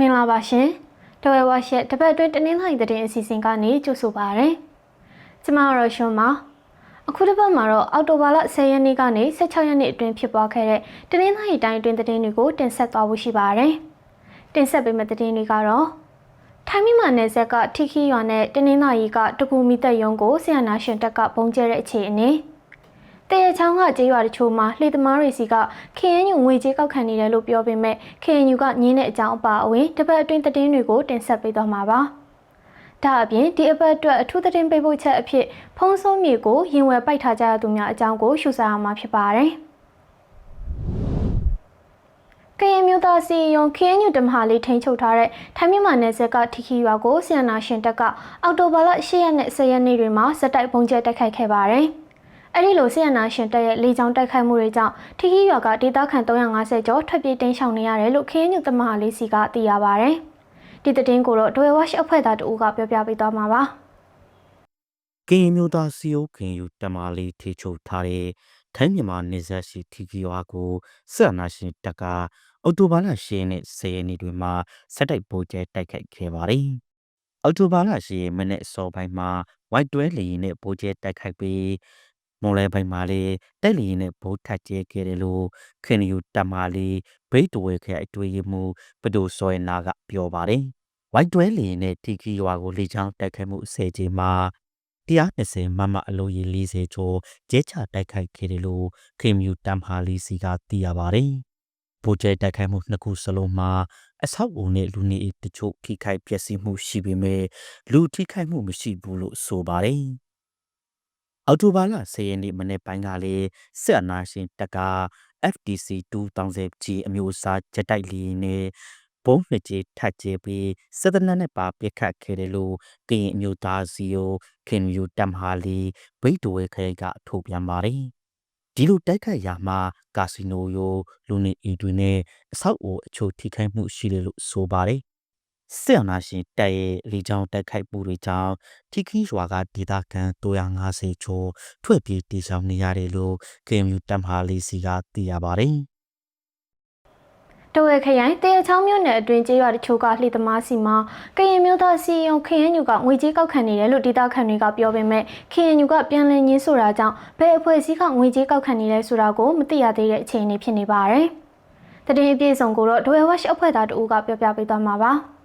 မင်္ဂလာပါရှင်။တဝဲဝါရှက်တပတ်အတွင်းတင်းနှင်းလိုက်တဲ့အစီအစဉ်ကနေကြိုဆိုပါရစေ။ကျမတို့ရှင်ပါအခုတစ်ပတ်မှာတော့အောက်တိုဘာလ10ရက်နေ့ကနေ16ရက်နေ့အတွင်းဖြစ်ပွားခဲ့တဲ့တင်းနှင်းလိုက်တိုင်းအတွင်းသတင်းတွေကိုတင်ဆက်သွားဖို့ရှိပါတယ်။တင်ဆက်ပေးမယ့်သတင်းတွေကတော့ထိုင်းမြန်မာနယ်စပ်ကထိခီရွာနဲ့တင်းနှင်းလိုက်ကတကူမီတက်ယုံကိုဆီယနာရှင်တပ်ကပုံကျဲတဲ့အခြေအနေ တရချောင်းကကြေးရွာတချို့မှာလှေသမားတွေစီက KNU ငွေကြေးကောက်ခံနေတယ်လို့ပြောပေမဲ့ KNU ကညင်းတဲ့အကြောင်းအပါအဝင်တပတ်အတွင်းသတင်းတွေကိုတင်ဆက်ပေးသွားမှာပါ။ဒါအပြင်ဒီအပတ်အတွက်အထူးသတင်းပေးပို့ချက်အဖြစ်ဖုံးဆိုးမြေကိုရင်ဝယ်ပိုက်ထားကြရသူများအကြောင်းကိုရှုစားရမှာဖြစ်ပါတယ်။ကရင်မျိုးသားစီယုံ KNU တမဟာလေးထိန်းချုပ်ထားတဲ့ထိုင်းမြန်မာနယ်စပ်ကထီခီရွာကိုဆီယနာရှင်တပ်ကအောက်တိုဘာလ10ရက်နဲ့10ရက်နေ့တွေမှာစက်တိုက်ပုံကျဲတိုက်ခိုက်ခဲ့ပါတယ်။ အဲ့ဒီလိုဆီယနာရှင်တပ်ရဲ့လေကြောင်းတိုက်ခိုက်မှုတွေကြောင့်ထီခီရွာကဒေသခံ350ကျော်ထွက်ပြေးတင်းရှောင်နေရတယ်လို့ KNU တမဟာလေးစီကသိရပါတယ်။ဒီသတင်းကိုတော့ဒွေဝါရှအဖွဲ့သားတဦးကပြောပြပေးသွားမှာပါ။ကရင်မျိုးသားစီယိုခင်ယူတမာလေးထေချုပ်ထားတဲ့ထိုင်းမြန်မာနေဆက်ရှိထီကီရွာကိုဆက်နာရှင်တက်ကအော်တိုဘာလ10ရက်နဲ့10ရက်နေ့တွေမှာစက်တိုက်ပိုးကျဲတိုက်ခိုက်ခဲ့ပါတယ်။အော်တိုဘာလ10ရက်မိနစ်အစောပိုင်းမှာ white တွဲလီနဲ့ပိုးကျဲတိုက်ခိုက်ပြီး မွန်လဲပိုင်းမှာလေတိုက်လီနဲ့ဘိုးထတ်ကျဲခဲ့တယ်လို့ခင်ယူတမာလေးဘိတ်တဝဲခဲအတွေ့အမှုဘဒိုစောရနာကပြောပါတယ်။ white တွဲလီနဲ့ထီကီရွာကိုလေချောင်းတိုက်ခိုက်မှုအစေချိန်မှာ120မမအလိုရီ40ကျော်ကျဲချတိုက်ခိုက်ခဲ့တယ်လို့ခေမြူတမ်ဟာလီစီကသိရပါတယ်။ဗိုလ်ကျဲတိုက်ခိုက်မှုနှစ်ခုစလုံးမှာအဆောက်အုံနဲ့လူနေအိမ်တချို့ထိခိုက်ပျက်စီးမှုရှိပေမဲ့လူထိခိုက်မှုမရှိဘူးလို့ဆိုပါတယ်။ အော်တိုဘာလ10ရက်နေ့မနေ့ပိုင်းကလည်းစစ်အနာရှင်တပ်က FTC 2000G အမျိုးအစားဂျက်တိုက်လီနဲ့ဘုံနှစ်ကြီးထတ်ကျဲပြီးစစ်တပ်နဲ့ပါပစ်ခတ်ခဲ့တယ်လို့ကရင်အမျိုးသားစီယိုခင်ယူတမ်ဟာလီဘိတ်တိုဝဲခဲကထုတ်ပြန်ပါတယ်ဒီလိုတိုက်ခတ်ရာမှာကာစီနိုရိုလူနေအီတွေနဲ့အဆောက်အဦအချို့ထိခိုက်မှုရှိတယ်လို့ဆိုပါတယ် စစ်အာဏာရှင်တပ်ရဲ့လေကြောင်းတိုက်ခိုက်မှုတွေကြောင့်ထိခိရွာကဒေသခံ250ကျော်ထွက်ပြေးတည်ဆောင်နေရတယ်လို့ KMU တမ်ဟာလီစီကသိရပါတယ်။တဝဲခရိုင်တရချောင်းမြို့နယ်အတွင်းကျေးရွာတချို့ကလှေသမားစီမှာကရင်မျိုးသားစီယုံ KNU ကငွေကြေးကောက်ခံနေတယ်လို့ဒေသခံတွေကပြောပေမဲ့ KNU ကပြန်လည်ညင်းဆိုတာကြောင့်ဘယ်အဖွဲ့အစည်းကငွေကြေးကောက်ခံနေလဲဆိုတာကိုမသိရသေးတဲ့အခြေအနေဖြစ်နေပါတယ်။တတိယအပြည့်စုံကိုတော့ဒွေဝက်အဖွဲ့သားတဦးကပြောပြပေးသွားမှာပါ။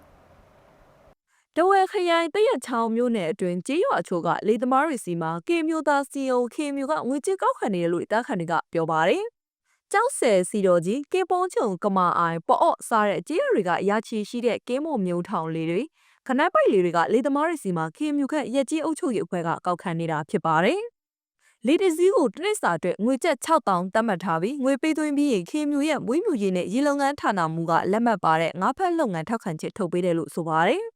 တဝဲခရိုင်တရက်ချောင်းမြို့နယ်အတွင်းကြေးရွာအချို့ကလေသမားတွေစီမှာကေမျိုးသားစီယုံခေမျိုးကငွေကြေးကောက်ခံနေတယ်လို့တားခံတွေကပြောပါတယ်။ကျောက်ဆယ်စီတော်ကြီးကေပုံးချုံကမာအိုင်ပေါ့အော့စားတဲ့ကြေးရွာတွေကအရာချီရှိတဲ့ကင်းမုံမျိုးထောင်လေးတွေခနက်ပိုက်လေးတွေကလေသမားတွေစီမှာခေမျိုးခက်ရက်ကြီးအုပ်ချုပ်ရေးအဖွဲ့ကကောက်ခံနေတာဖြစ်ပါတယ်။လေတစည်းကိုတစ်နှစ်စာအတွက်ငွေကျပ်6000တတ်မှတ်ထားပြီးငွေပေးသွင်းပြီးရင်ခေမျိုးရဲ့မွေးမြူရေးနဲ့ရေလုံငန်းဌာနမှုကလက်မှတ်ပါတဲ့ငါးဖက်လုပ်ငန်းထောက်ခံချက်ထုတ်ပေးတယ်လို့ဆိုပါတယ်။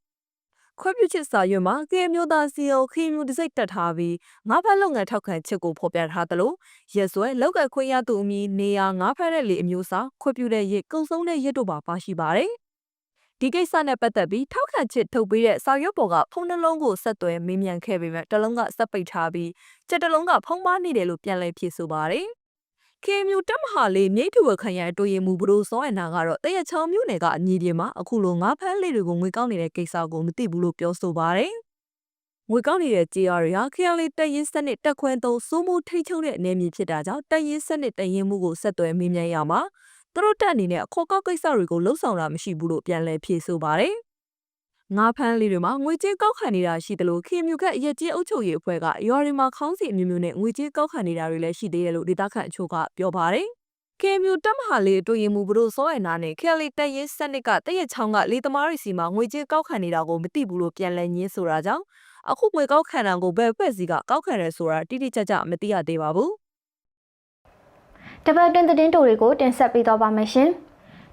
ခွင့်ပြုချက်စာရွက်မှာကေမျိုးသားစီအိုခေမျိုးတစ်စိတ်တက်ထားပြီးငါးဖက်လုပ်ငန်းထောက်ခံချက်ကိုဖော်ပြထားသလိုရက်စွဲလောက်ကခွင့်ရသူအမည်နေရာငါးဖက်တဲ့လေအမျိုးအစားခွင့်ပြုတဲ့ရက်ကုံဆုံးတဲ့ရက်တို့ပါပါရှိပါတယ်။ဒီကိစ္စနဲ့ပတ်သက်ပြီးထောက်ခံချက်ထုတ်ပေးတဲ့စာရွက်ပေါ်ကဖုန်းနှလုံးကိုဆက်သွယ်မေးမြန်းခဲ့ပေမဲ့တလုံးကစက်ပိတ်ထားပြီးစက်တလုံးကဖုံးပါနေတယ်လို့ပြန်လည်ဖြေဆိုပါတယ်။ KMU တက်မဟာလေးမြိတ်တူဝခရိုင်တိုရင်မူဘရိုစောအနာကတော့တရချောင်းမြို့နယ်ကအညီပြင်းမှာအခုလိုငါးဖမ်းလေးတွေကိုငွေကောက်နေတဲ့ကိစ္စကိုမသိဘူးလို့ပြောဆိုပါတယ်။ငွေကောက်နေတဲ့ကြေးရတွေဟာခရလေးတက်ရင်စနစ်တက်ခွန်းသုံးစိုးမိုးထိတ်ချုံတဲ့အနေမြင့်ဖြစ်တာကြောင့်တက်ရင်စနစ်တရင်မှုကိုဆက်သွယ်မေးမြန်းရမှာသူတို့တက်အနေနဲ့အခေါ်ကောက်ကိစ္စတွေကိုလှုပ်ဆောင်တာမရှိဘူးလို့ပြန်လည်ဖြေဆိုပါတယ်။ ငါးဖမ်းလေးတွေမှာငွေကြေးကောက်ခံနေတာရှိတယ်လို့ခေမြူခက်ရက်ကျေးအုပ်ချုပ်ရေးအဖွဲ့ကရွာတွေမှာခေါင်းစီအမျိုးမျိုးနဲ့ငွေကြေးကောက်ခံနေတာတွေလည်းရှိသေးတယ်လို့ဒေသခံအချို့ကပြောပါတယ်။ကေမြူတက်မဟာလေးတွေ့ရင်မူဘလို့စောရနာနဲ့ခဲလီတက်ရေးစနစ်ကတရက်ချောင်းကလေသမားတွေစီမှာငွေကြေးကောက်ခံနေတာကိုမသိဘူးလို့ပြန်လည်ညင်းဆိုတာကြောင့်အခုငွေကောက်ခံတာကိုဘယ်ဖွဲ့စည်းကကောက်ခံရဲဆိုတာတိတိကျကျမသိရသေးပါဘူး။တပတ်တွင်သတင်းတိုတွေကိုတင်ဆက်ပေးတော့ပါမယ်ရှင်။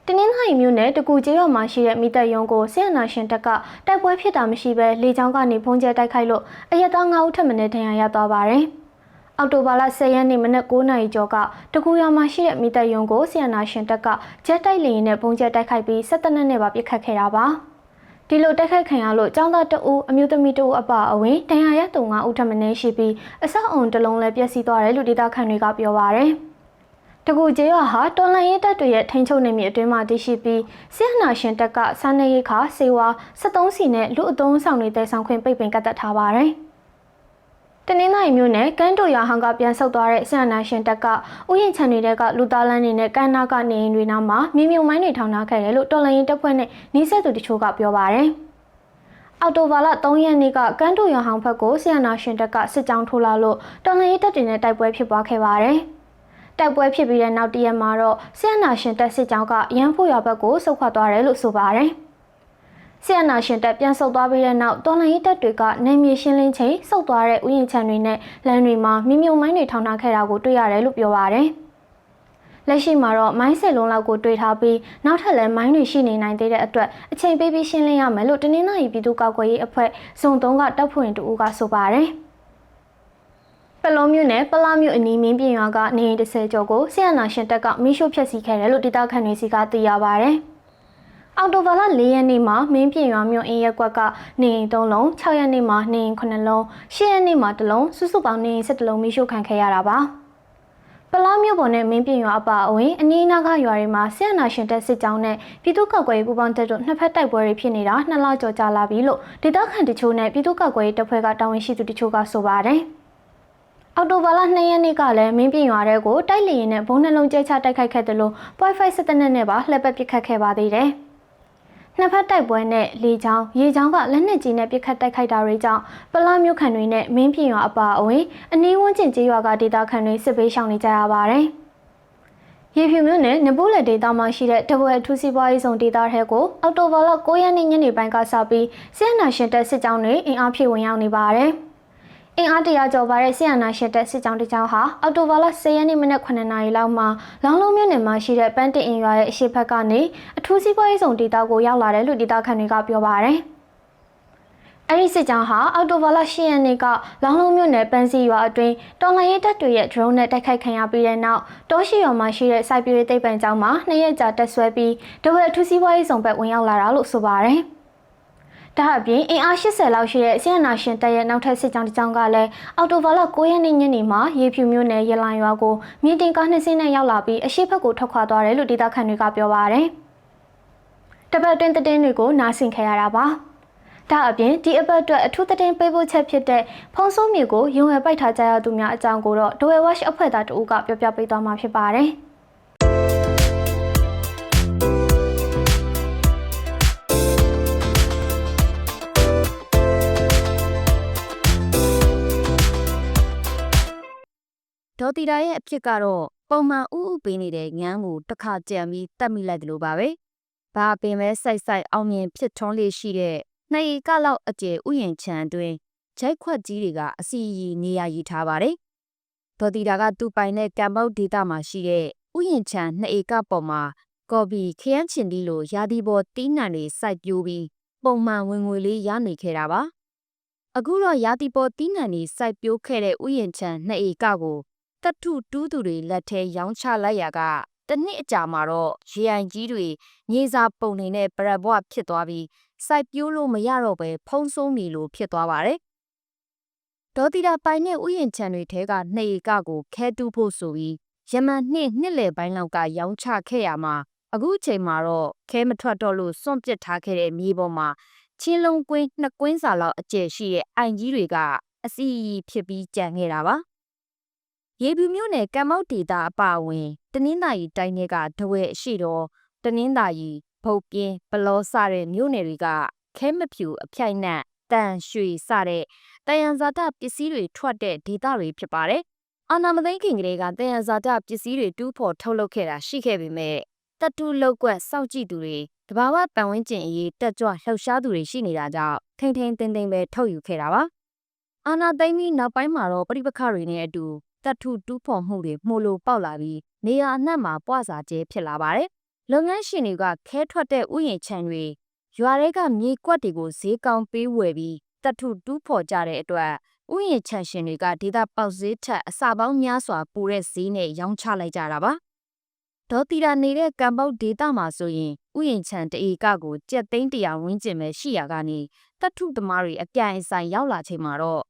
တနင်္သာရီမြို့နယ်တကူကျေးရွာမှာရှိတဲ့မိသက်ရုံကိုဆီယနာရှင်တပ်ကတိုက်ပွဲဖြစ်တာမရှိဘဲလေကြောင်းကနေဖုံးကျဲတိုက်ခိုက်လို့အရက်သား9ဦးထပ်မံဒဏ်ရာရသွားပါတယ်။အောက်တိုဘာလ10ရက်နေ့မနက်9:00နာရီကျော်ကတကူရွာမှာရှိတဲ့မိသက်ရုံကိုဆီယနာရှင်တပ်ကဂျက်တိုက်လေယာဉ်နဲ့ဖုံးကျဲတိုက်ခိုက်ပြီးစစ်တပ်နဲ့ပါပစ်ခတ်ခဲ့တာပါ။ဒီလိုတိုက်ခိုက်ခံရလို့ចောင်းသားတအူးအမျိုးသမီးတအူးအပါအဝင်တန်ရာရတုံ9ဦးထပ်မံရှိပြီးအဆောက်အုံတစ်လုံးလည်းပျက်စီးသွားတယ်လို့ဒေသခံတွေကပြောပါရယ်။ တတကူကျေးရွာဟာတော်လန်ရေးတပ်တွေရဲ့ထိန်းချုပ်နေမြေအတွင်းမှာတည်ရှိပြီးဆီယနာရှင်တပ်ကစားနေရိတ်ခါစေဝါ73စီနဲ့လူအုံဆောင်နေတဲ့ဆောင်ခွင့်ပိတ်ပင်ကတ်သက်ထားပါတယ်။တနင်္လာရီမြို့နယ်ကန်းတိုရွာဟန်ကပြန်ဆုတ်သွားတဲ့ဆီယနာရှင်တပ်ကဥယျာဉ်ခြံတွေကလူသားလန်းတွေနဲ့ကန်းနာကနေအိမ်တွေနားမှာမြေမြုံမိုင်းတွေထောင်ထားခဲ့တယ်လို့တော်လန်ရေးတပ်ဖွဲ့နဲ့နှီးဆက်သူတချို့ကပြောပါတယ်။အော်တိုဘာလ3ရက်နေ့ကကန်းတိုရွာဟောင်ဘက်ကိုဆီယနာရှင်တပ်ကစစ်ကြောင်းထိုးလာလို့တော်လန်ရေးတပ်တွေနဲ့တိုက်ပွဲဖြစ်ပွားခဲ့ပါတယ်။ တိုက်ပွဲဖြစ်ပြီးတဲ့နောက်တရက်မှာတော့ဆီယနာရှင်တပ်စစ်ကြောင်းကရန်ဖို့ရွာဘက်ကိုဆုတ်ခွာသွားတယ်လို့ဆိုပါတယ်။ဆီယနာရှင်တပ်ပြန်ဆုတ်သွားပြီးတဲ့နောက်တော်လန်ရေးတပ်တွေကနေမြေရှင်းလင်းချိန်ဆုတ်သွားတဲ့ဥယျာဉ်ခြံတွေနဲ့လမ်းတွေမှာမြမြုံမိုင်းတွေထောင်ထားခဲ့တာကိုတွေ့ရတယ်လို့ပြောပါတယ်။လက်ရှိမှာတော့မိုင်းဆယ်လုံးလောက်ကိုတွေ့ထားပြီးနောက်ထပ်လည်းမိုင်းတွေရှိနေနိုင်သေးတဲ့အတွက်အချိန်ပေးပြီးရှင်းလင်းရမယ်လို့တနင်္လာရီပြည်သူ့ကောက်ကွယ်ရေးအဖွဲ့ဇုံ3ကတပ်ဖွဲ့ဝင်တူကဆိုပါတယ်။ပ လုံးမြို့နယ်ပလာမြို့အနီးမင်းပြင်ရွာကနေအိမ်30ကျော်ကိုဆီယနာရှင်တပ်ကမိရှို့ဖျက်ဆီးခဲ့တယ်လို့ဒေသခံတွေစီကသိရပါဗျ။အော်တိုဘာလ၄ရက်နေ့မှာမင်းပြင်ရွာမြို့အင်းရက်ကွက်ကနေအိမ်3လုံး6ရက်နေ့မှာနေအိမ်9လုံး10ရက်နေ့မှာ1လုံးစုစုပေါင်းနေအိမ်17လုံးမိရှို့ခံခဲ့ရတာပါ။ပလားမြို့ပေါ်နဲ့မင်းပြင်ရွာအပါအဝင်အနီးအနားကရွာတွေမှာဆီယနာရှင်တပ်စစ်ကြောင်းနဲ့ပြည်သူ့ကောက်ကွယ်ရေးပူးပေါင်းတပ်တို့နှစ်ဖက်တိုက်ပွဲတွေဖြစ်နေတာနှစ်လကျော်ကြာလာပြီလို့ဒေသခံတချို့နဲ့ပြည်သူ့ကောက်ကွယ်ရေးတပ်ဖွဲ့ကတာဝန်ရှိသူတချို့ကဆိုပါတယ်။ အော်တိုဘာလ2ရက်နေ့ကလည်းမင်းပြင်ရွာတဲ့ကိုတိုက်လျင်နဲ့ဘုံနှလုံးကျဲချတိုက်ခိုက်ခဲ့တယ်လို့ Wi-Fi စက်တနက်နဲ့ပါလှည့်ပတ်ပစ်ခတ်ခဲ့ပါသေးတယ်။နှစ်ဖက်တိုက်ပွဲနဲ့လေချောင်းရေချောင်းကလက်နက်ကြီးနဲ့ပစ်ခတ်တိုက်ခိုက်တာတွေကြောင့်ပလာမြို့ခံတွေနဲ့မင်းပြင်ရွာအပါအဝင်အနီးဝန်းကျင်ကျေးရွာကဒေသခံတွေစစ်ဘေးရှောင်နေကြရပါတယ်။ရေဖြူမြို့နယ်နဘူးလက်ဒေသမှာရှိတဲ့တပွဲထူးစီးပွားရေးဆောင်ဒေသထဲကိုအော်တိုဘာလ9ရက်နေ့ညနေပိုင်းကစပြီးဆီယနာရှင်တပ်စစ်ကြောင်းတွေအင်အားဖြည့်ဝင်ရောက်နေပါတယ်။ အင်အားတရာကျော်ပါတဲ့ဆီယနာရှင်တပ်စစ်ကြောင်းတစ်ကြောင်းဟာအော်တိုဘာလ10ရက်နေ့မနက်9နာရီလောက်မှာလောင်လုံးမြို့နယ်မှာရှိတဲ့ပန်းတင်အင်ရွာရဲ့အရှိတ်ဘက်ကနေအထူးစီးပွားရေးဆောင်ဒေသကိုရောက်လာတယ်လို့ဒေသခံတွေကပြောပါတယ်။အဲဒီစစ်ကြောင်းဟာအော်တိုဘာလ10ရက်နေ့ကလောင်လုံးမြို့နယ်ပန်းစီရွာအတွင်းတော်လိုင်းရဲတပ်တွေရဲ့ drone နဲ့တိုက်ခိုက်ခံရပြီးတဲ့နောက်တောရှိရွာမှာရှိတဲ့စိုက်ပျိုးရေးသိပ္ပံကျောင်းမှာနှစ်ရက်ကြာတက်ဆွဲပြီးတဝက်အထူးစီးပွားရေးဆောင်ဘက်ဝင်ရောက်လာတာလို့ဆိုပါတယ်။ ဒါအပြင်အင်အား80လောက်ရှိတဲ့ဆီယနာရှင်တပ်ရဲ့နောက်ထပ်စစ်ကြောင်းတစ်ကြောင်းကလည်းအော်တိုဘာလ9ရက်နေ့ညနေမှာရေဖြူမြို့နယ်ရလိုင်ရွာကိုမြေတင်ကားနှစ်စင်းနဲ့ရောက်လာပြီးအရှိတ်ဘက်ကိုထွက်ခွာသွားတယ်လို့ဒေသခံတွေကပြောပါရယ်။တပတ်တွင်တည်င်းတွေကိုနားဆင်ခဲ့ရတာပါ။ဒါအပြင်ဒီအပတ်အတွက်အထူးသတင်းပေးပို့ချက်ဖြစ်တဲ့ဖုံဆိုးမြေကိုရုံဝယ်ပိုက်ထားကြရသူများအကြောင်းကိုတော့ဒဝဲဝက်အဖွဲ့သားတဦးကပြောပြပေးသွားမှာဖြစ်ပါတယ်။ ဒေါ်တီတာရဲ့အဖြစ်ကတော့ပုံမှန်ဥဥပေးနေတဲ့ငန်းကိုတစ်ခါကြံပြီးတတ်မိလိုက်တယ်လို့ပါပဲ။ဘာပင်ပဲစိုက်စိုက်အောင်မြင်ဖြစ်ထွန်းလေးရှိတဲ့နှစ်ဧကလောက်အကျယ်ဥယျာဉ်ခြံအတွင်းဂျိုက်ခွက်ကြီးတွေကအစီအီနေရာယူထားပါတယ်။ဒေါ်တီတာကသူ့ပိုင်တဲ့ကံမောက်ဒေတာမှာရှိတဲ့ဥယျာဉ်ခြံနှစ်ဧကပေါ်မှာကော်ပီခရမ်းချင်ဒီလိုရာသီပေါ်တီးနှံတွေစိုက်ပျိုးပြီးပုံမှန်ဝင်ငွေလေးရနေခဲ့တာပါ။အခုတော့ရာသီပေါ်တီးနှံတွေစိုက်ပျိုးခဲ့တဲ့ဥယျာဉ်ခြံနှစ်ဧကကို တထုတူးသူတွေလက်ထဲရောင်းချလိုက်ရာကတနှစ်အကြာမှာတော့ရေအိုင်ကြီးတွေမြေစာပုံနေနဲ့ပရက်ဘွားဖြစ်သွားပြီးစိုက်ပျိုးလို့မရတော့ပဲဖုံးဆုံးနေလို့ဖြစ်သွားပါတယ်။ဒေါ်တီတာပိုင်နဲ့ဥယျာဉ်ခြံတွေထဲကနှစ်ဧကကိုခဲတူးဖို့ဆိုပြီးယမန်နှစ်နှစ်လယ်ပိုင်းလောက်ကရောင်းချခဲ့ရမှာအခုချိန်မှာတော့ခဲမထွက်တော့လို့စွန့်ပစ်ထားခဲ့တဲ့မြေပေါ်မှာချင်းလုံးကွင်းနှစ်ကွင်းစာလောက်အကျယ်ရှိတဲ့အိုင်ကြီးတွေကအစီအီဖြစ်ပြီးကြံခဲ့တာပါ။ ရေပြူမြို့နယ်ကံမောက်ဒေတာအပါအဝင်တနင်္သာရီတိုင်းတွေကဒဝဲအရှိတော်တနင်္သာရီဖုတ်ပြင်းဘလောစတဲ့မြို့နယ်တွေကခဲမဖြူအဖြိုက်နက်တန်ရွှေစတဲ့တယံဇာတပစ္စည်းတွေထွက်တဲ့ဒေသတွေဖြစ်ပါတယ်။အာနာမသိန်းခင်ကလေးကတယံဇာတပစ္စည်းတွေတူးဖော်ထုတ်လုပ်ခဲ့တာရှိခဲ့ပေမဲ့တတူလောက်ကွက်စောက်ကြည့်သူတွေတဘာဝပတ်ဝန်းကျင်အရေးတက်ကြွလှုပ်ရှားသူတွေရှိနေတာကြောင့်ထိမ့်ထိန်တင်းတင်းပဲထုတ်ယူခဲ့တာပါ။အာနာသိန်းပြီးနောက်ပိုင်းမှာတော့ပြိပခတွေနဲ့အတူ တထုတူးဖော်မှုတွေမှုလိုပေါက်လာပြီးနေရာအနှံ့မှာပွားစာကျဲဖြစ်လာပါတယ်။လုပ်ငန်းရှင်တွေကခဲထွက်တဲ့ဥယျာဉ်ခြံတွေရွာတွေကမြေကွက်တွေကိုဈေးကောင်းပေးဝယ်ပြီးတထုတူးဖော်ကြတဲ့အတွက်ဥယျာဉ်ခြံရှင်တွေကဒေသပေါက်ဈေးထက်အစပေါင်းများစွာပိုတဲ့ဈေးနဲ့ရောင်းချလိုက်ကြတာပါ။ဒေါ်တီရာနေတဲ့ကံပေါက်ဒေတာမှာဆိုရင်ဥယျာဉ်ခြံတအေကကိုကြက်သိန်းတရာဝန်းကျင်ပဲရှိရကနေတထုသမားတွေအပြိုင်ဆိုင်ရောက်လာချိန်မှာတော့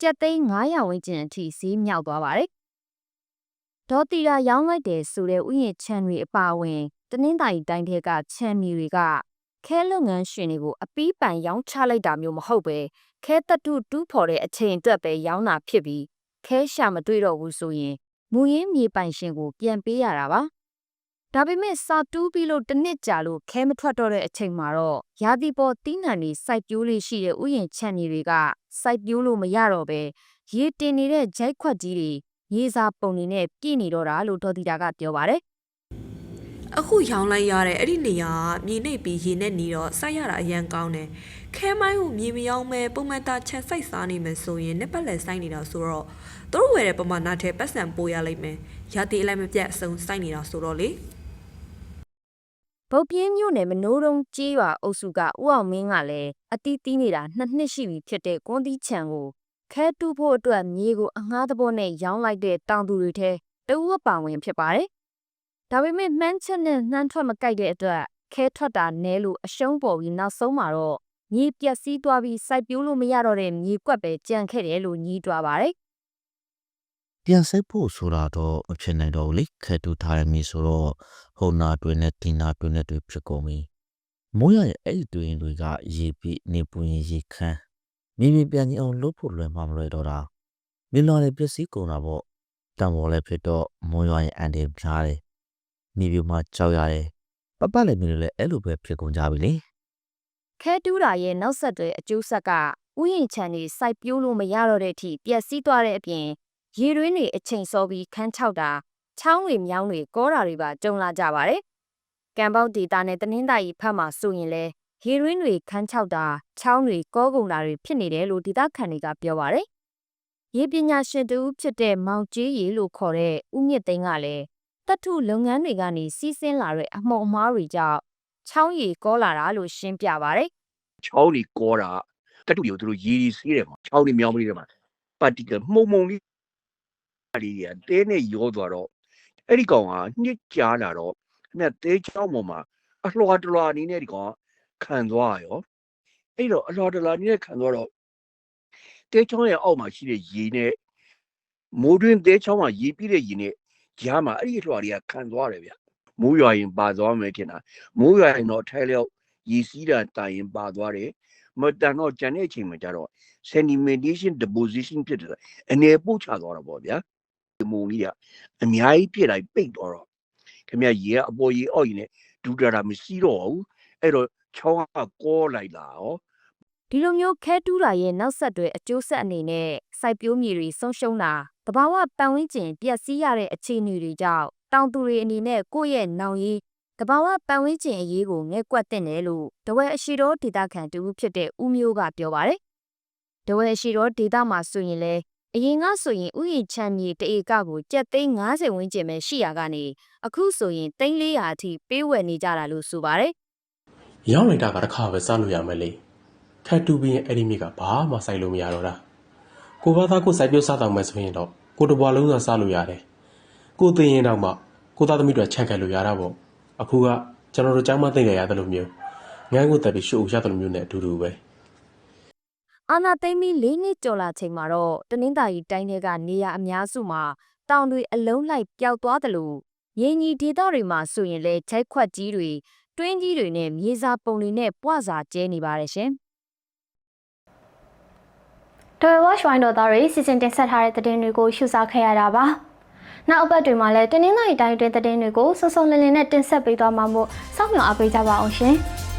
ကျပ်သိန်း900ဝန်းကျင်အထိဈေးမြောက်သွားပါတယ်ဒေါ်တီရာရောင်းလိုက်တယ်ဆိုတဲ့ဥယျာဉ်ချမ်းတွေအပါအဝင်တနင်္သာရီတိုင်းထဲကချမ်းမီတွေကခဲလုပ်ငန်းရှင်တွေကိုအပီးပိုင်ရောင်းချလိုက်တာမျိုးမဟုတ်ပဲခဲတတုတူးဖော်တဲ့အချိန်အတွက်ပဲရောင်းတာဖြစ်ပြီးခဲရှာမတွေ့တော့ဘူးဆိုရင်မူရင်းမြေပိုင်ရှင်ကိုပြန်ပေးရတာပါ ဒါပေမဲ့စာတူးပြီးလို့တစ်နှစ်ကြာလို့ခဲမထွက်တော့တဲ့အချိန်မှာတော့ရာသီပေါ်တီးနှံတွေစိုက်ပျိုးလေးရှိတဲ့ဥယျာဉ်ချမ်းမြေတွေကစိုက်ပျိုးလို့မရတော့ပဲရေတင်နေတဲ့ဂျိုက်ခွက်ကြီးတွေရေးစားပုံနေနဲ့ပြည့်နေတော့တာလို့ဒေါ်တီတာကပြောပါတယ်အခုရောင်းလိုက်ရတဲ့အဲ့ဒီနေရာကမြေနှိပ်ပြီးရေနဲ့နေတော့စိုက်ရတာအရန်ကောင်းတယ်ခဲမိုင်းကိုမြေမရောမဲပုံမှန်တာချက်စိုက်စားနေမယ်ဆိုရင်နှစ်ပတ်လည်စိုက်နေတာဆိုတော့သူတို့ဝယ်တဲ့ပမာဏထဲပတ်စံပိုးရလိမ့်မယ်ရာသီအလိုက်မပြတ်အစုံစိုက်နေတာဆိုတော့လေ။ ဗုတ်ပြင်းမြို့နယ်မနိုးတုံးကြေးရွာအုပ်စုကဥအောင်မင်းကလည်းအတီးတီးနေတာနှစ်နှစ်ရှိပြီဖြစ်တဲ့ကွန်တီချံကိုခဲတူးဖို့အတွက်မြေကိုအငှားသဘောနဲ့ရောင်းလိုက်တဲ့တောင်သူတွေထဲတဦးအပါဝင်ဖြစ်ပါတယ်။ဒါပေမဲ့မှန်းချက်နဲ့နှမ်းထွက်မကြိုက်တဲ့အတွက်ခဲထွက်တာနဲလို့အရှုံးပေါ်ပြီးနောက်ဆုံးမှာတော့မြေပြက်စီးသွားပြီးစိုက်ပျိုးလို့မရတော့တဲ့မြေကွက်ပဲကြံခဲ့တယ်လို့ညည်းတွားပါတယ် ပြန်ဆက်ဖို့ဆိုတာတော့မဖြစ်နိုင်တော့ဘူးလေခက်တူထားရမည်ဆိုတော့ဟိုနာတွင်နဲ့ဒီနာတွင်နဲ့တွေဖြစ်ကုန်ပြီမိုးရရဲ့အဲ့ဒီတွင်တွေကရေပြီးနေပူရင်ရေခမ်းမြေမြေပြန်ကြီးအောင်လုပ်ဖို့လွယ်မှာမလွယ်တော့တာမြင်လာတဲ့ပစ္စည်းကုန်တာပေါ့တံပေါ်လည်းဖြစ်တော့မိုးရရဲ့အန်ဒီဖြားတယ်မြေပြူမှာကြောက်ရတယ်ပပလည်းမြင်လို့လည်းအဲ့လိုပဲဖြစ်ကုန်ကြပြီလေ။ခဲတူးတာရဲ့နောက်ဆက်တွဲအကျိုးဆက်ကဥယျာဉ်ချန်တွေစိုက်ပျိုးလို့မရတော့တဲ့အထိပျက်စီးသွားတဲ့အပြင် ရေတွင်းတွေအချိန်စောပြီးခန်းချောက်တာချောင်းတွေမြောင်းတွေကောတာတွေပါကြုံလာကြပါတယ်။ကံပေါက်ဒေတာနဲ့တနင်္သာရီဖက်မှာဆိုရင်လဲရေတွင်းတွေခန်းချောက်တာချောင်းတွေကောကုန်တာတွေဖြစ်နေတယ်လို့ဒေတာခန်တွေကပြောပါတယ်။ရေပညာရှင်တူဖြစ်တဲ့မောင်ကျေးရီလို့ခေါ်တဲ့ဦးမြင့်သိန်းကလည်းတတ်ထုလုပ်ငန်းတွေကနေစီးဆင်းလာတဲ့အမှုံအမားတွေကြောင့်ချောင်းရီကောလာတာလို့ရှင်းပြပါတယ်ချောင်းကြီးကောတာတတူမျိုးသူတို့ရေကြီးစီးတယ်မှာချောင်းကြီးမြောင်းမလေးတွေမှာပါတီကမှုံမှုံလေး လေးတွေကတဲနဲ့ရောသွားတော့အဲ့ဒီကောင်ကညစ်ကြားလာတော့ခင်ဗျတဲချောင်းပေါ်မှာအလွှာတလွှာအနေနဲ့ဒီကောင်ကခံသွားရောအဲ့တော့အလွှာတလွှာအနေနဲ့ခံသွားတော့တဲချောင်းရဲ့အောက်မှာရှိတဲ့ရေနဲ့မိုးတွင်းတဲချောင်းမှာရေပြည့်တဲ့ရေနဲ့ကြားမှာအဲ့ဒီအလွှာတွေကခံသွားတယ်ဗျမိုးရွာရင်ပါသွားမယ်ထင်တာမိုးရွာရင်တော့ထိုင်လျောက်ရည်စည်းတာတာရင်ပါသွားတယ်မတန်တော့ကျန်တဲ့အချိန်မှာကျတော့ sedimentation deposition ဖြစ်တယ်အနေပို့ချသွားတာပေါ့ဗျာဒီ မုံကြီးကအများကြီးပြစ်လိုက်ပိတ်သွားတော့ခင်ဗျရေကအပေါ်ရေအောက်ရေနဲ့ဒူတာတာမရှိတော့ဘူးအဲ့တော့ချောင်းကကောလိုက်လာရောဒီလိုမျိုးခဲတူးတာရဲ့နောက်ဆက်တွဲအကျိုးဆက်အနေနဲ့စိုက်ပျိုးမြေတွေဆုံးရှုံးတာတဘာဝပတ်ဝန်းကျင်ပျက်စီးရတဲ့အခြေအနေတွေကြောင့်တောင်သူတွေအနေနဲ့ကိုယ့်ရဲ့နောင်ရေးတဘာဝပတ်ဝန်းကျင်အရေးကိုငဲကွက်တင်တယ်လို့တဝဲအရှိတော်ဒေတာခန်တူဖြစ်တဲ့ဦးမျိုးကပြောပါတယ်။တဝဲအရှိတော်ဒေတာမှာဆိုရင်လေ အရင်ကဆိုရင်ဥယျာဉ်ချမ်းမြေတအေကကိုကြက်သိန်း90ဝန်းကျင်ပဲရှိရကနေအခုဆိုရင်သိန်း400အထိပေးဝယ်နေကြတာလို့ဆိုပါတယ်။ရောင်းလိုက်တာကတစ်ခါပဲစားလို့ရမယ်လေခတ်တူပြီးရင်အဲ့ဒီမိကဘာမှစိုက်လို့မရတော့တာကိုဘာသာကိုစိုက်ပြုတ်စားတော့မယ်ဆိုရင်တော့ကိုတစ်ဘွားလုံးစားစားလို့ရတယ်ကိုသိရင်တော့မှကိုသားသမီးတွေချန့်ခဲ့လို့ရတာပေါ့အခုကကျွန်တော်တို့ကျောင်းမသိကြရတယ်လို့မျိုးငန်းကိုတက်ပြီးရှို့ရတယ်လို့မျိုးနဲ့အတူတူပဲ အာနာသိမ့်ပြီး၄နှစ်ကျော်လာချိန်မှာတော့တနင်္သာရီတိုင်းထဲကနေရအများစုမှာတောင်တွေအလုံးလိုက်ပျောက်သွားတယ်လို့ရင်းကြီးဒေသတွေမှာဆိုရင်လည်းချိုက်ခွက်ကြီးတွေတွင်းကြီးတွေနဲ့မြေစာပုံတွေနဲ့ပွားစာကျဲနေပါတယ်ရှင်တော်ဝါရှဝိုင်းတော်သားတွေစီစဉ်တင်ဆက်ထားတဲ့သတင်းတွေကိုရှုစားခဲ့ရတာပါ။နောက်အပတ်တွေမှာလည်းတင်းနှင်းသားရီတိုင်းတွင်သတင်းတွေကိုစုံစုံလင်လင်နဲ့တင်ဆက်ပေးသွားမှာမို့စောင့်မျှော်အားပေးကြပါအောင်ရှင်။